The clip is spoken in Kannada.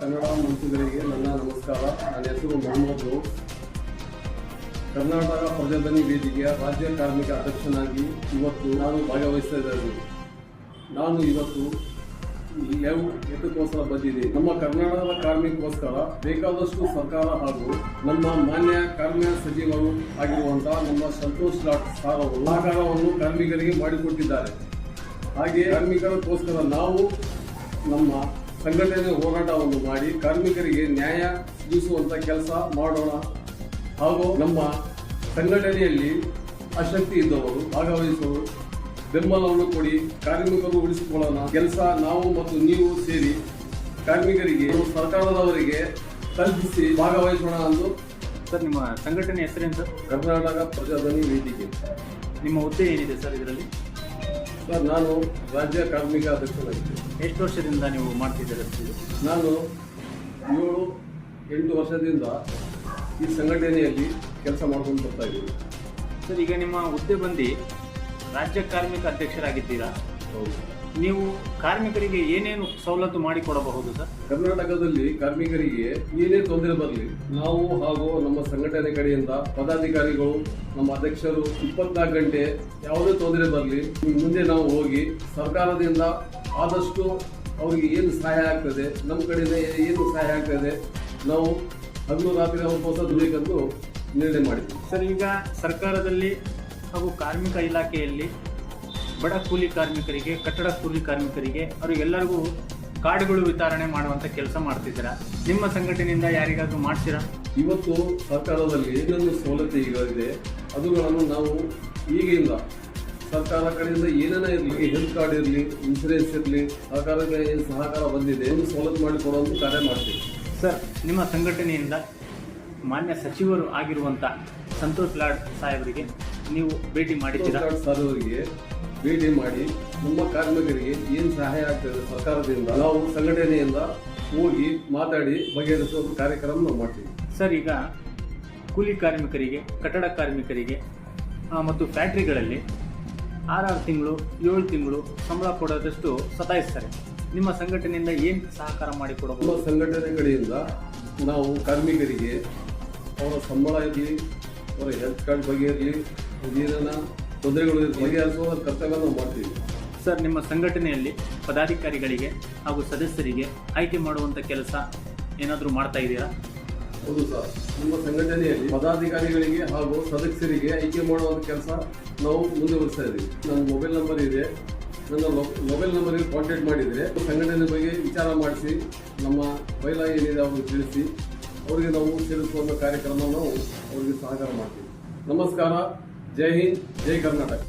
ಕನ್ನಡ ಮಂತ್ರಿಗಳಿಗೆ ನನ್ನ ನಮಸ್ಕಾರ. ನನ್ನ ಹೆಸರು ಮೊಹಮ್ಮದ್. ಕರ್ನಾಟಕ ಪ್ರಜಾಧ್ವನಿ ವೇದಿಕೆಯ ರಾಜ್ಯ ಕಾರ್ಮಿಕ ಅಧ್ಯಕ್ಷನಾಗಿ ಇವತ್ತು ನಾನು ಭಾಗವಹಿಸಿದ್ದೇನೆ ನಾನು ಇವತ್ತು ಯಾವ ಎತ್ತಕ್ಕೋಸ್ಕರ ಬಂದಿದೆ. ನಮ್ಮ ಕರ್ನಾಟಕದ ಕಾರ್ಮಿಕೋಸ್ಕರ ಬೇಕಾದಷ್ಟು ಸರ್ಕಾರ ಹಾಗೂ ನಮ್ಮ ಮಾನ್ಯ ಕಾರ್ಮಿಕ ಸಚಿವರು ಆಗಿರುವಂತಹ ನಮ್ಮ ಸಂತೋಷ್ ಲಾಟ್ ಸಾರ್ ಅವರು ಸಹಕಾರವನ್ನು ಕಾರ್ಮಿಕರಿಗೆ ಮಾಡಿಕೊಟ್ಟಿದ್ದಾರೆ. ಹಾಗೆ ಕಾರ್ಮಿಕರಕ್ಕೋಸ್ಕರ ನಾವು ನಮ್ಮ ಸಂಘಟನೆ ಹೋರಾಟವನ್ನು ಮಾಡಿ ಕಾರ್ಮಿಕರಿಗೆ ನ್ಯಾಯ ಸಿಗಿಸುವಂತ ಕೆಲಸ ಮಾಡೋಣ. ಹಾಗೂ ನಮ್ಮ ಸಂಘಟನೆಯಲ್ಲಿ ಆಸಕ್ತಿ ಇದ್ದವರು ಭಾಗವಹಿಸುವರು. ಬೆಂಬಲವನ್ನು ಕೊಡಿ ಕಾರ್ಮಿಕರು ಉಳಿಸಿಕೊಳ್ಳೋಣ. ಕೆಲಸ ನಾವು ಮತ್ತು ನೀವು ಸೇರಿ ಕಾರ್ಮಿಕರಿಗೆ ಸರ್ಕಾರದವರಿಗೆ ತಲುಪಿಸಿ ಭಾಗವಹಿಸೋಣ ಅಂದು. ಸರ್ ನಿಮ್ಮ ಸಂಘಟನೆ ಹೆಸರೇನು ಸರ್? ಕರ್ನಾಟಕ ಪ್ರಜಾಧನಿ ವೇದಿಕೆ. ನಿಮ್ಮ ಹುದ್ದೆ ಏನಿದೆ ಸರ್ ಇದರಲ್ಲಿ? ಸರ್ ನಾನು ರಾಜ್ಯ ಕಾರ್ಮಿಕ ಅಧ್ಯಕ್ಷನಾಗಿದ್ದೆ ಎಷ್ಟು ವರ್ಷದಿಂದ ನೀವು ಮಾಡ್ತಿದ್ದೀರ ನಾನು ಏಳು ಎಂಟು ವರ್ಷದಿಂದ ಈ ಸಂಘಟನೆಯಲ್ಲಿ ಕೆಲಸ ಮಾಡ್ಕೊಂಡು ಬರ್ತಾ ಇದ್ದೀನಿ. ಸರ್ ಈಗ ನಿಮ್ಮ ಹುದ್ದೆ ಬಂದು ರಾಜ್ಯ ಕಾರ್ಮಿಕ ಅಧ್ಯಕ್ಷರಾಗಿದ್ದೀರಾ? ನೀವು ಕಾರ್ಮಿಕರಿಗೆ ಏನೇನು ಸವಲತ್ತು ಮಾಡಿಕೊಡಬಹುದು ಸರ್? ಕರ್ನಾಟಕದಲ್ಲಿ ಕಾರ್ಮಿಕರಿಗೆ ಏನೇ ತೊಂದರೆ ಬರಲಿ ನಾವು ಹಾಗೂ ನಮ್ಮ ಸಂಘಟನೆ ಕಡೆಯಿಂದ ಪದಾಧಿಕಾರಿಗಳು ನಮ್ಮ ಅಧ್ಯಕ್ಷರು ಇಪ್ಪತ್ನಾಲ್ಕು ಗಂಟೆ ಯಾವುದೇ ತೊಂದರೆ ಬರಲಿ ಮುಂದೆ ನಾವು ಹೋಗಿ ಸರ್ಕಾರದಿಂದ ಆದಷ್ಟು ಅವರಿಗೆ ಏನು ಸಹಾಯ ಆಗ್ತದೆ ನಮ್ಮ ಕಡೆಯಿಂದ ಏನು ಸಹಾಯ ಆಗ್ತದೆ ನಾವು ಹಗಲು ರಾತ್ರಿ ಅವಕ್ಕೋಸ್ಕರ ದುಡಿಬೇಕಂತೂ ನಿರ್ಣಯ ಮಾಡಿದ್ವಿ. ಸರ್ ಈಗ ಸರ್ಕಾರದಲ್ಲಿ ಹಾಗೂ ಕಾರ್ಮಿಕ ಇಲಾಖೆಯಲ್ಲಿ ಬಡ ಕೂಲಿ ಕಾರ್ಮಿಕರಿಗೆ ಕಟ್ಟಡ ಕೂಲಿ ಕಾರ್ಮಿಕರಿಗೆ ಅವರಿಗೆಲ್ಲರಿಗೂ ಕಾರ್ಡ್ಗಳು ವಿತರಣೆ ಮಾಡುವಂತ ಕೆಲಸ ಮಾಡ್ತಿದ್ದೀರಾ? ನಿಮ್ಮ ಸಂಘಟನೆಯಿಂದ ಯಾರಿಗಾದ್ರೂ ಮಾಡ್ತೀರಾ? ಇವತ್ತು ಸರ್ಕಾರದಲ್ಲಿ ಏನೊಂದು ಸವಲತ್ತು ಈಗ ಇದೆ ಅದುಗಳನ್ನು ನಾವು ಈಗಿಲ್ಲ ಸರ್ಕಾರ ಕಡೆಯಿಂದ ಏನೇನೋ ಇರಲಿ ಹೆಲ್ತ್ ಕಾರ್ಡ್ ಇರಲಿ ಇನ್ಸೂರೆನ್ಸ್ ಇರಲಿ ಸರ್ಕಾರಕ್ಕೆ ಏನು ಸಹಕಾರ ಬಂದಿದೆ ಏನು ಸವಲತ್ತು ಮಾಡಿ ಕೊಡುವಂತ ಕಾರ್ಯ ಮಾಡ್ತೀವಿ. ಸರ್ ನಿಮ್ಮ ಸಂಘಟನೆಯಿಂದ ಮಾನ್ಯ ಸಚಿವರು ಆಗಿರುವಂಥ ಸಂತೋಷ್ ಲಾಡ್ ಸಾಹೇಬರಿಗೆ ನೀವು ಭೇಟಿ ಮಾಡಿದ್ದೀರಾ? ಅವರಿಗೆ ಭೇಟಿ ಮಾಡಿ ನಮ್ಮ ಕಾರ್ಮಿಕರಿಗೆ ಏನು ಸಹಾಯ ಆಗ್ತದೆ ಸರ್ಕಾರದಿಂದ? ನಾವು ಸಂಘಟನೆಯಿಂದ ಹೋಗಿ ಮಾತಾಡಿ ಬಗೆಹರಿಸುವ ಕಾರ್ಯಕ್ರಮ ನಾವು ಮಾಡ್ತೀವಿ. ಸರ್ ಈಗ ಕೂಲಿ ಕಾರ್ಮಿಕರಿಗೆ ಕಟ್ಟಡ ಕಾರ್ಮಿಕರಿಗೆ ಮತ್ತು ಫ್ಯಾಕ್ಟ್ರಿಗಳಲ್ಲಿ ಆರಾರು ತಿಂಗಳು ಏಳು ತಿಂಗಳು ಸಂಬಳ ಕೊಡೋದಷ್ಟು ಸತಾಯಿಸ್ತಾರೆ. ನಿಮ್ಮ ಸಂಘಟನೆಯಿಂದ ಏನು ಸಹಕಾರ ನಮ್ಮ ಮಾಡಿಕೊಡಬಹುದು ಸಂಘಟನೆಗಳಿಂದ ನಾವು ಕಾರ್ಮಿಕರಿಗೆ ಅವರ ಸಂಬಳ ಇರಲಿ ಅವರ ಹೆಲ್ತ್ ಕಾರ್ಡ್ ಬಗ್ಗೆ ಇರಲಿ ಏನೇನ ತೊಂದರೆಗಳು ಬಗೆಹರಿಸುವ ಕರ್ತವ್ಯ ನಾವು ಮಾಡ್ತೀವಿ. ಸರ್ ನಿಮ್ಮ ಸಂಘಟನೆಯಲ್ಲಿ ಪದಾಧಿಕಾರಿಗಳಿಗೆ ಹಾಗೂ ಸದಸ್ಯರಿಗೆ ಆಯ್ಕೆ ಮಾಡುವಂಥ ಕೆಲಸ ಏನಾದರೂ ಮಾಡ್ತಾ ಇದ್ದೀರಾ? ಹೌದು ಸರ್. ನಮ್ಮ ಸಂಘಟನೆಯಲ್ಲಿ ಪದಾಧಿಕಾರಿಗಳಿಗೆ ಹಾಗೂ ಸದಸ್ಯರಿಗೆ ಆಯ್ಕೆ ಮಾಡುವಂತ ಕೆಲಸ ನಾವು ಮುಂದುವರಿಸ್ತಾ ಇದ್ದೀವಿ. ನನ್ನ ಮೊಬೈಲ್ ನಂಬರ್ ಇದೆ. ನನ್ನ ಮೊಬೈಲ್ ನಂಬರ್ಗೆ ಕಾಂಟ್ಯಾಕ್ಟ್ ಮಾಡಿದರೆ ಸಂಘಟನೆ ಬಗ್ಗೆ ವಿಚಾರ ಮಾಡಿಸಿ ನಮ್ಮ ಬೈಲ ಏನಿದೆ ಅವ್ರಿಗೆ ತಿಳಿಸಿ ಅವರಿಗೆ ನಾವು ಸೇರಿಸುವಂಥ ಕಾರ್ಯಕ್ರಮ ನಾವು ಅವರಿಗೆ ಸಹಕಾರ ಮಾಡ್ತೀವಿ. ನಮಸ್ಕಾರ. ಜೈ ಹಿಂದ್ ಜೈ ಕರ್ನಾಟಕ